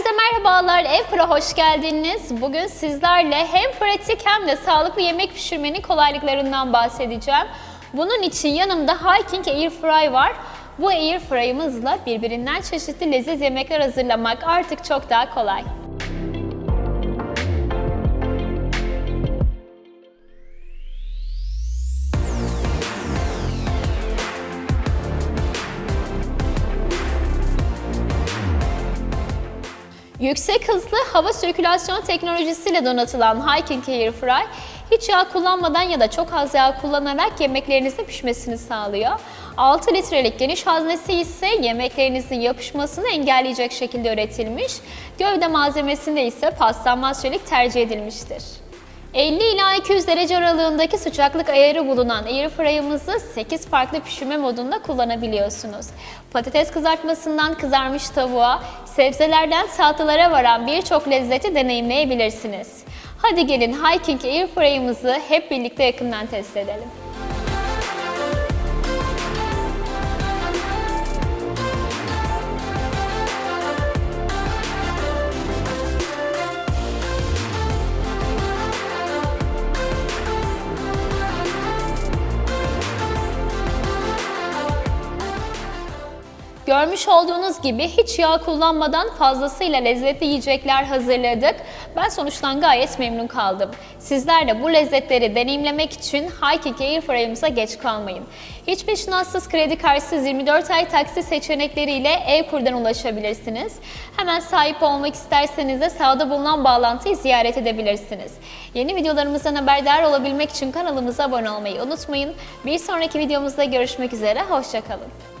Herkese merhabalar, Evpro hoş geldiniz. Bugün sizlerle hem pratik hem de sağlıklı yemek pişirmenin kolaylıklarından bahsedeceğim. Bunun için yanımda Hiking Airfry var. Bu Airfry'ımızla birbirinden çeşitli leziz yemekler hazırlamak artık çok daha kolay. Yüksek hızlı hava sirkülasyon teknolojisiyle donatılan Hiking Airfry, hiç yağ kullanmadan ya da çok az yağ kullanarak yemeklerinizin pişmesini sağlıyor. 6 litrelik geniş haznesi ise yemeklerinizin yapışmasını engelleyecek şekilde üretilmiş. Gövde malzemesinde ise paslanmaz çelik tercih edilmiştir. 50 ila 200 derece aralığındaki sıcaklık ayarı bulunan airfryer'ımızı 8 farklı pişirme modunda kullanabiliyorsunuz. Patates kızartmasından kızarmış tavuğa, sebzelerden salatalara varan birçok lezzeti deneyimleyebilirsiniz. Hadi gelin Hiking Airfryer'ımızı hep birlikte yakından test edelim. Görmüş olduğunuz gibi hiç yağ kullanmadan fazlasıyla lezzetli yiyecekler hazırladık. Ben sonuçtan gayet memnun kaldım. Sizler de bu lezzetleri deneyimlemek için Hiking Airfryer'ımıza geç kalmayın. Hiç peşinatsız kredi karşısız 24 ay taksi seçenekleriyle Evkur'dan ulaşabilirsiniz. Hemen sahip olmak isterseniz de sağda bulunan bağlantıyı ziyaret edebilirsiniz. Yeni videolarımızdan haberdar olabilmek için kanalımıza abone olmayı unutmayın. Bir sonraki videomuzda görüşmek üzere, hoşçakalın.